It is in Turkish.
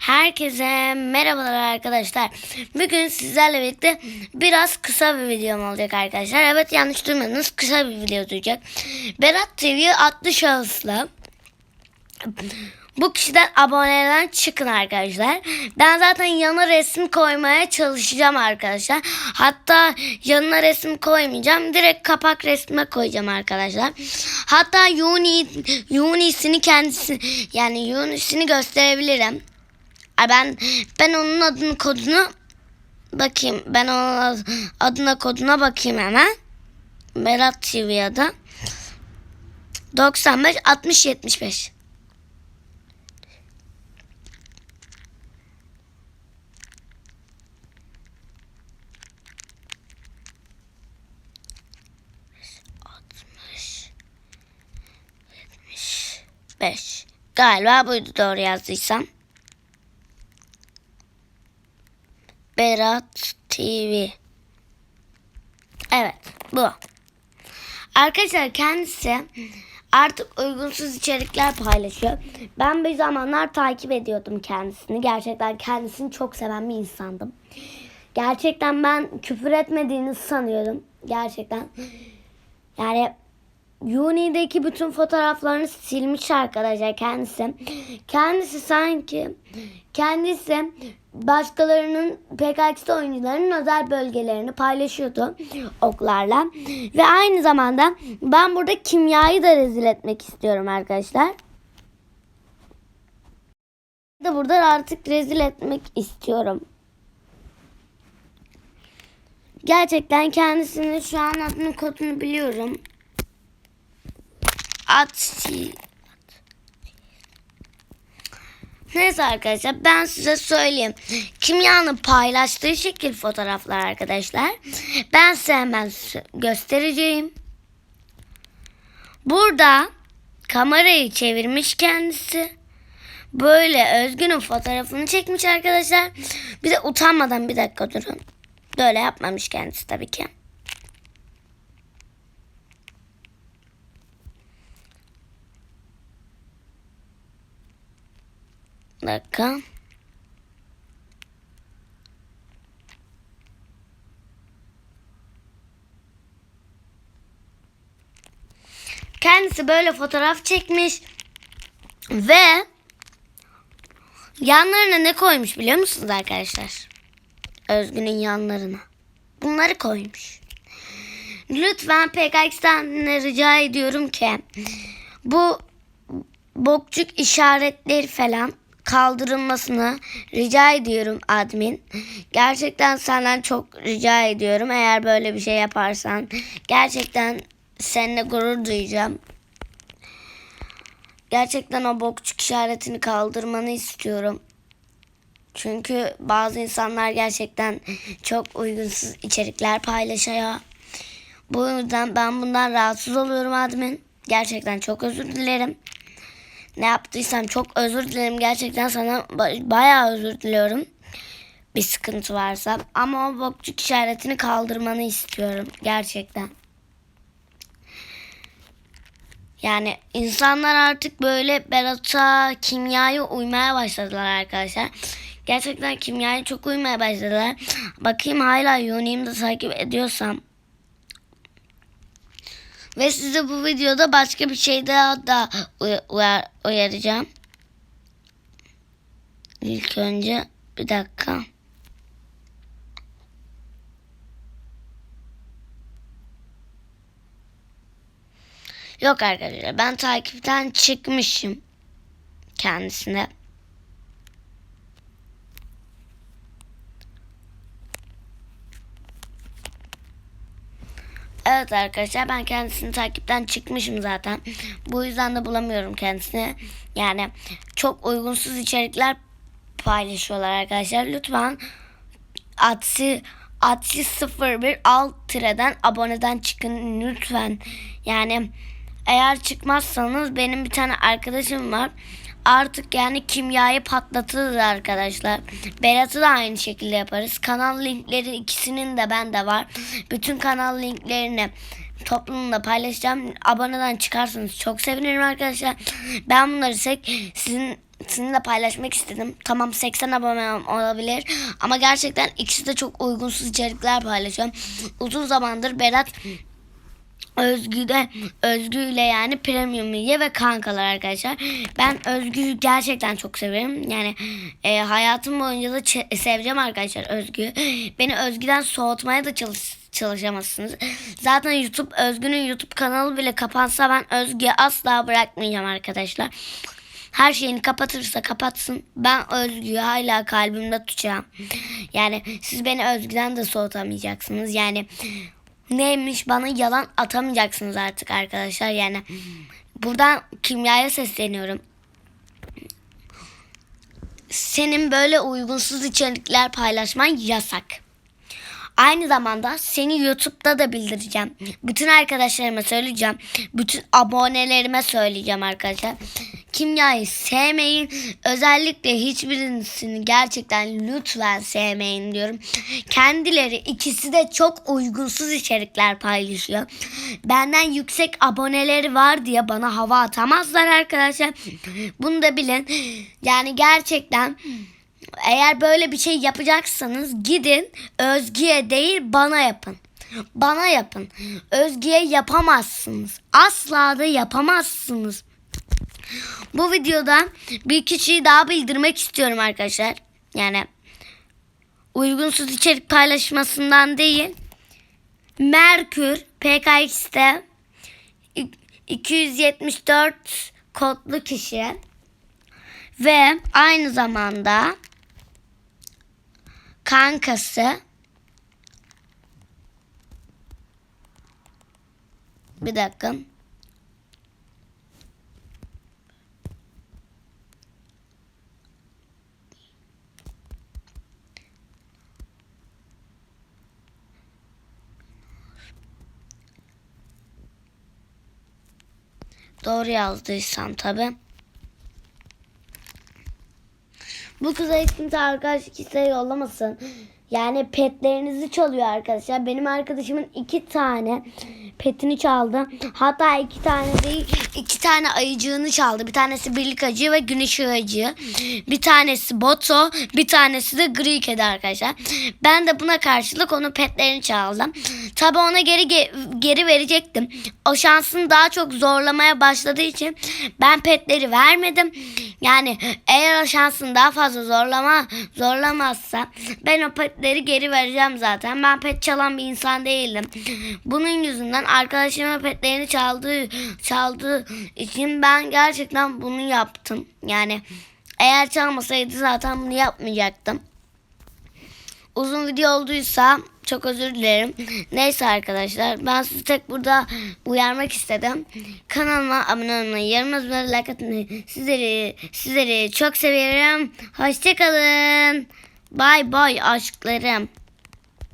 Herkese merhabalar arkadaşlar. Bugün sizlerle birlikte biraz kısa bir videom olacak arkadaşlar. Evet yanlış duymadınız kısa bir video olacak. Berat TV adlı şahısla bu kişiden aboneden çıkın arkadaşlar. Ben zaten yana resim koymaya çalışacağım arkadaşlar. Hatta yanına resim koymayacağım. Direkt kapak resme koyacağım arkadaşlar. Hatta Yuni Yuni'sini kendisi yani Yuni'sini gösterebilirim. Ben ben onun adını kodunu bakayım. Ben onun ad- adına koduna bakayım hemen. Berat TV ya da 95 60 75. Altmış, yetmiş beş. Galiba buydu doğru yazdıysam. Berat TV. Evet bu. Arkadaşlar kendisi artık uygunsuz içerikler paylaşıyor. Ben bir zamanlar takip ediyordum kendisini. Gerçekten kendisini çok seven bir insandım. Gerçekten ben küfür etmediğini sanıyordum. Gerçekten. Yani Uni'deki bütün fotoğraflarını silmiş arkadaşlar kendisi. Kendisi sanki kendisi başkalarının PKX oyuncularının özel bölgelerini paylaşıyordu oklarla. Ve aynı zamanda ben burada kimyayı da rezil etmek istiyorum arkadaşlar. Da burada artık rezil etmek istiyorum. Gerçekten kendisini şu an adını kodunu biliyorum. At Neyse arkadaşlar ben size söyleyeyim. Kimyanın paylaştığı şekil fotoğraflar arkadaşlar. Ben size hemen göstereceğim. Burada kamerayı çevirmiş kendisi. Böyle Özgün'ün fotoğrafını çekmiş arkadaşlar. Bir de utanmadan bir dakika durun. Böyle yapmamış kendisi tabii ki. Dakika. Kendisi böyle fotoğraf çekmiş ve yanlarına ne koymuş biliyor musunuz arkadaşlar? Özgün'ün yanlarına. Bunları koymuş. Lütfen PKX'ten rica ediyorum ki bu bokçuk işaretleri falan kaldırılmasını rica ediyorum admin. Gerçekten senden çok rica ediyorum. Eğer böyle bir şey yaparsan gerçekten seninle gurur duyacağım. Gerçekten o bokçuk işaretini kaldırmanı istiyorum. Çünkü bazı insanlar gerçekten çok uygunsuz içerikler paylaşıyor. Bu yüzden ben bundan rahatsız oluyorum admin. Gerçekten çok özür dilerim. Ne yaptıysam çok özür dilerim. Gerçekten sana ba- bayağı özür diliyorum. Bir sıkıntı varsa. Ama o bokçuk işaretini kaldırmanı istiyorum. Gerçekten. Yani insanlar artık böyle Berat'a, kimyaya uymaya başladılar arkadaşlar. Gerçekten kimyaya çok uymaya başladılar. Bakayım hala Yoni'yi de takip ediyorsam. Ve size bu videoda başka bir şey daha da uy- uyar- uyaracağım. İlk önce bir dakika. Yok arkadaşlar ben takipten çıkmışım kendisine. Evet arkadaşlar ben kendisini takipten çıkmışım zaten. Bu yüzden de bulamıyorum kendisini. Yani çok uygunsuz içerikler paylaşıyorlar arkadaşlar. Lütfen Atsi Atsi 01 alt tireden aboneden çıkın lütfen. Yani eğer çıkmazsanız benim bir tane arkadaşım var. Artık yani kimyayı patlatırız arkadaşlar. Berat'ı da aynı şekilde yaparız. Kanal linkleri ikisinin de bende var. Bütün kanal linklerini toplumda paylaşacağım. Aboneden çıkarsanız çok sevinirim arkadaşlar. Ben bunları sek sizin sizinle paylaşmak istedim. Tamam 80 abonem olabilir ama gerçekten ikisi de çok uygunsuz içerikler paylaşıyorum. Uzun zamandır Berat Özgü de Özgü ile yani premium üye ve kankalar arkadaşlar. Ben Özgü'yü gerçekten çok severim. Yani e, hayatım boyunca da seveceğim arkadaşlar Özgü. Beni Özgü'den soğutmaya da çalış çalışamazsınız. Zaten YouTube Özgü'nün YouTube kanalı bile kapansa ben Özgü'yü asla bırakmayacağım arkadaşlar. Her şeyini kapatırsa kapatsın. Ben Özgü'yü hala kalbimde tutacağım. Yani siz beni Özgü'den de soğutamayacaksınız. Yani neymiş bana yalan atamayacaksınız artık arkadaşlar. Yani buradan kimyaya sesleniyorum. Senin böyle uygunsuz içerikler paylaşman yasak. Aynı zamanda seni YouTube'da da bildireceğim. Bütün arkadaşlarıma söyleyeceğim. Bütün abonelerime söyleyeceğim arkadaşlar. Kimyayı sevmeyin. Özellikle hiçbirisini gerçekten lütfen sevmeyin diyorum. Kendileri ikisi de çok uygunsuz içerikler paylaşıyor. Benden yüksek aboneleri var diye bana hava atamazlar arkadaşlar. Bunu da bilin. Yani gerçekten eğer böyle bir şey yapacaksanız gidin Özgü'ye değil bana yapın. Bana yapın. Özgü'ye yapamazsınız. Asla da yapamazsınız. Bu videoda bir kişiyi daha bildirmek istiyorum arkadaşlar. Yani uygunsuz içerik paylaşmasından değil. Merkür PKX'te 274 kodlu kişi ve aynı zamanda kankası bir dakika Doğru yazdıysam tabi. Bu kıza kimse arkadaşlık isteği yollamasın. Yani petlerinizi çalıyor arkadaşlar. Benim arkadaşımın iki tane petini çaldı. Hatta iki tane değil iki tane ayıcığını çaldı. Bir tanesi birlik ayıcığı ve güneş ayıcığı. Bir tanesi boto bir tanesi de gri kedi arkadaşlar. Ben de buna karşılık onun petlerini çaldım. Tabi ona geri ge- geri verecektim. O şansını daha çok zorlamaya başladığı için ben petleri vermedim. Yani eğer o şansını daha fazla zorlama zorlamazsa ben o petleri geri vereceğim zaten. Ben pet çalan bir insan değilim. Bunun yüzünden arkadaşımın petlerini çaldığı çaldığı için ben gerçekten bunu yaptım. Yani eğer çalmasaydı zaten bunu yapmayacaktım. Uzun video olduysa çok özür dilerim. Neyse arkadaşlar ben sizi tek burada uyarmak istedim. Kanalıma abone olmayı, yorum yazmayı, like atmayı sizleri, sizleri çok seviyorum. Hoşçakalın. Bay bay aşklarım.